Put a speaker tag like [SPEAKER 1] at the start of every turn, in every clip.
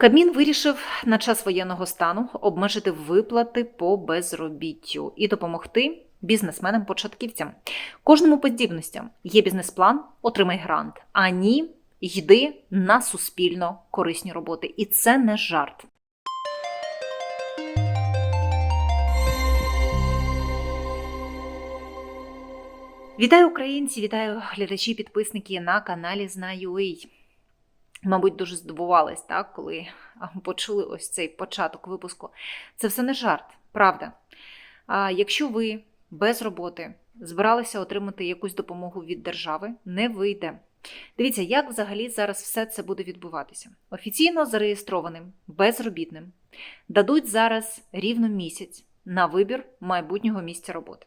[SPEAKER 1] Кабмін вирішив на час воєнного стану обмежити виплати по безробіттю і допомогти бізнесменам-початківцям. Кожному по здібностям є бізнес-план, отримай грант. А ні, йди на суспільно корисні роботи. І це не жарт. Вітаю українці, вітаю глядачі, підписники на каналі Знаю.ua. Мабуть, дуже здивувались, так, коли почули ось цей початок випуску. Це все не жарт, правда. А якщо ви без роботи збиралися отримати якусь допомогу від держави, не вийде. Дивіться, як взагалі зараз все це буде відбуватися. Офіційно зареєстрованим безробітним дадуть зараз рівно місяць на вибір майбутнього місця роботи.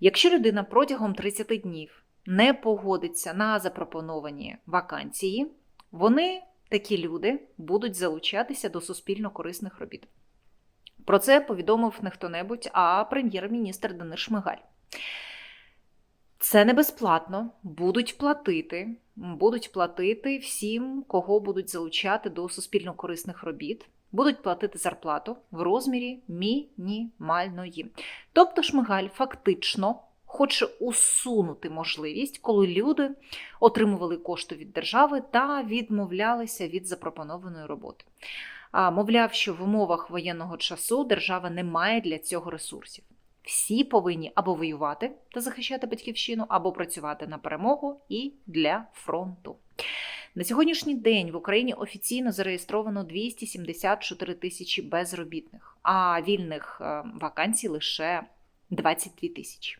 [SPEAKER 1] Якщо людина протягом 30 днів не погодиться на запропоновані вакансії, вони, такі люди, будуть залучатися до суспільно корисних робіт. Про це повідомив не хто-небудь, а прем'єр-міністр Денис Шмигаль. Це не безплатно, будуть платити, будуть платити всім, кого будуть залучати до суспільно корисних робіт, будуть платити зарплату в розмірі мінімальної. Тобто Шмигаль фактично хоче усунути можливість, коли люди отримували кошти від держави та відмовлялися від запропонованої роботи. А, Мовляв, що в умовах воєнного часу держава не має для цього ресурсів. Всі повинні або воювати та захищати батьківщину, або працювати на перемогу і для фронту. На сьогоднішній день в Україні офіційно зареєстровано 274 тисячі безробітних, а вільних е, вакансій лише 22 тисячі.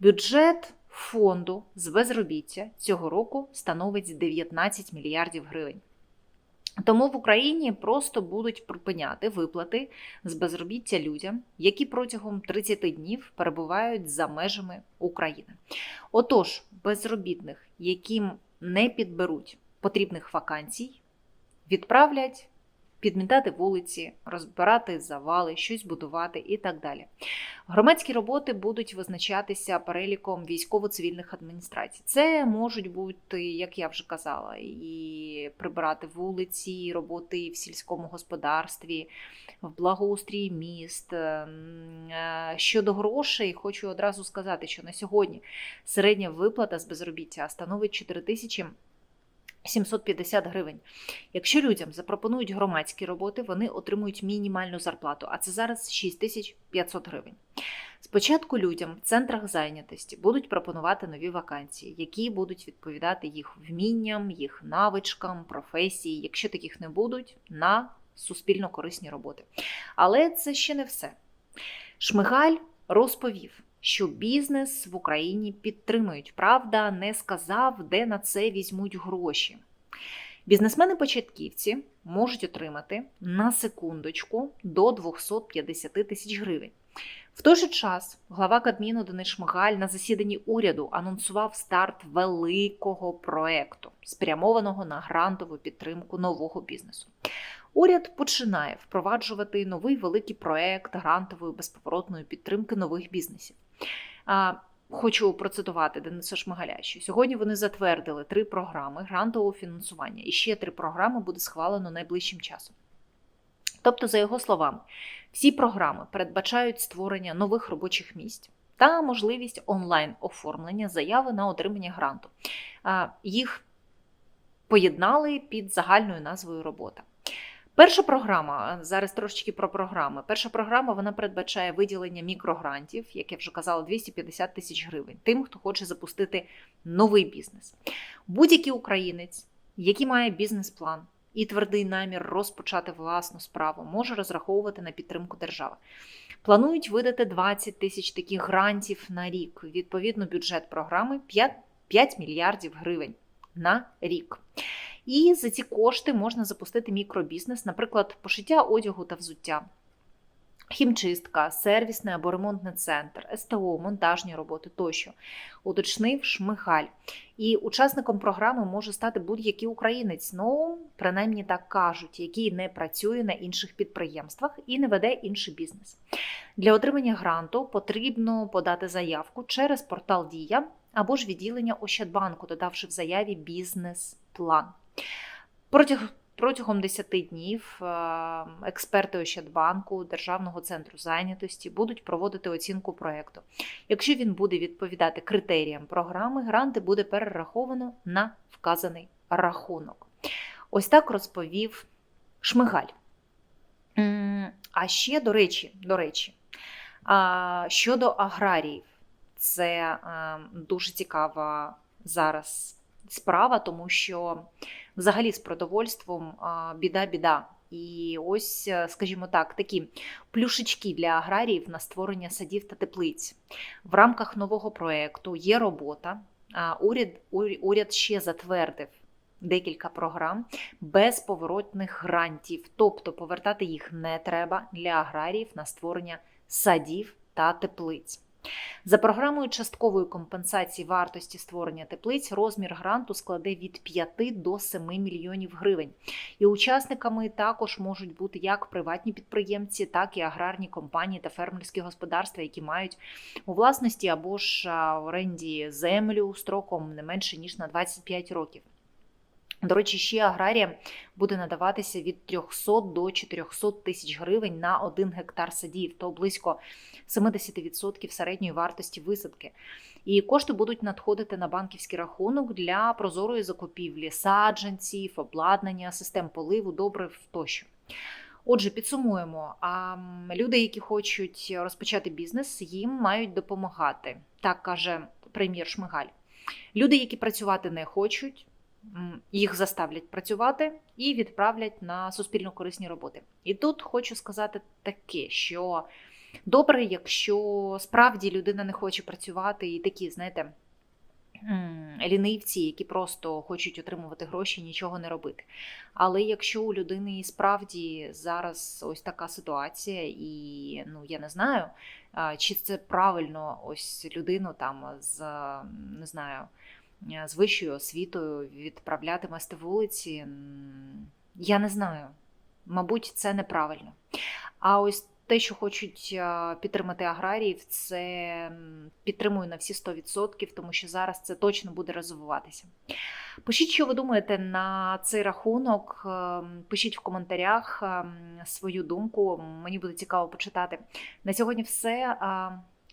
[SPEAKER 1] Бюджет фонду з безробіття цього року становить 19 мільярдів гривень. Тому в Україні просто будуть припиняти виплати з безробіття людям, які протягом 30 днів перебувають за межами України. Отож, безробітних, яким не підберуть потрібних вакансій, відправлять підмітати вулиці, розбирати завали, щось будувати і так далі. Громадські роботи будуть визначатися переліком військово-цивільних адміністрацій. Це можуть бути, як я вже казала, і прибирати вулиці, і роботи в сільському господарстві, в благоустрії міст. Щодо грошей, хочу одразу сказати, що на сьогодні середня виплата з безробіття становить 4 тисячі. 750 гривень. Якщо людям запропонують громадські роботи, вони отримують мінімальну зарплату, а це зараз 6500 гривень. Спочатку людям в центрах зайнятості будуть пропонувати нові вакансії, які будуть відповідати їх вмінням, їх навичкам, професії. Якщо таких не будуть, на суспільно корисні роботи. Але це ще не все. Шмигаль розповів що бізнес в Україні підтримують. Правда, не сказав, де на це візьмуть гроші. Бізнесмени-початківці можуть отримати на секундочку до 250 тисяч гривень. В той же час глава Кабміну Денис Шмигаль на засіданні уряду анонсував старт великого проекту, спрямованого на грантову підтримку нового бізнесу. Уряд починає впроваджувати новий великий проект грантової безповоротної підтримки нових бізнесів. Хочу процитувати Дениса Шмигаля, що сьогодні вони затвердили три програми грантового фінансування, і ще три програми буде схвалено найближчим часом. Тобто, за його словами, всі програми передбачають створення нових робочих місць та можливість онлайн оформлення заяви на отримання гранту. Їх поєднали під загальною назвою робота. Перша програма зараз трошечки про програми. Перша програма вона передбачає виділення мікрогрантів, як я вже казала, 250 тисяч гривень. Тим, хто хоче запустити новий бізнес. Будь-який українець, який має бізнес-план і твердий намір розпочати власну справу, може розраховувати на підтримку держави. Планують видати 20 тисяч таких грантів на рік. Відповідно, бюджет програми 5, 5 мільярдів гривень на рік. І за ці кошти можна запустити мікробізнес, наприклад, пошиття одягу та взуття. Хімчистка, сервісний або ремонтний центр, СТО, монтажні роботи тощо, уточнив Шмигаль. І учасником програми може стати будь-який українець, ну принаймні так кажуть, який не працює на інших підприємствах і не веде інший бізнес. Для отримання гранту потрібно подати заявку через портал Дія або ж відділення Ощадбанку, додавши в заяві бізнес-план. Протягом Протягом 10 днів е, експерти Ощадбанку Державного центру зайнятості будуть проводити оцінку проєкту. Якщо він буде відповідати критеріям програми, гранти буде перераховано на вказаний рахунок. Ось так розповів Шмигаль. А ще, до речі, до речі, щодо аграріїв, це е, дуже цікава зараз справа, тому що взагалі з продовольством біда-біда. І ось, е, скажімо так, такі плюшечки для аграріїв на створення садів та теплиць. В рамках нового проєкту є робота. Уряд- уряд ще затвердив декілька програм безповоротних грантів, тобто повертати їх не треба для аграріїв на створення садів та теплиць. За програмою часткової компенсації вартості створення теплиць розмір гранту складе від 5 до 7 мільйонів гривень. І учасниками також можуть бути як приватні підприємці, так і аграрні компанії та фермерські господарства, які мають у власності або ж оренді землю строком не менше ніж на 25 років. До речі, ще аграріям буде надаватися від 300 до 400 тисяч гривень на 1 гектар садів, то близько 70% середньої вартості висадки. І кошти будуть надходити на банківський рахунок для прозорої закупівлі саджанців, обладнання, систем поливу, добрив тощо. Отже, підсумуємо. А люди, які хочуть розпочати бізнес, їм мають допомагати. Так каже прем'єр Шмигаль. Люди, які працювати не хочуть, їх заставлять працювати і відправлять на суспільно корисні роботи. І тут хочу сказати таке, що добре, якщо справді людина не хоче працювати, і такі, знаєте, лінивці, які просто хочуть отримувати гроші, нічого не робити. Але якщо у людини справді зараз ось така ситуація, і ну я не знаю, чи це правильно ось людину там з не знаю. З вищою освітою відправляти мести вулиці, я не знаю. Мабуть, це неправильно. А ось те, що хочуть підтримати аграріїв, це підтримую на всі 100%, тому що зараз це точно буде розвиватися. Пишіть, що ви думаєте на цей рахунок. ем, Пишіть в коментарях свою думку. Мені буде цікаво почитати. На сьогодні все.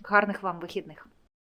[SPEAKER 1] Гарних вам вихідних.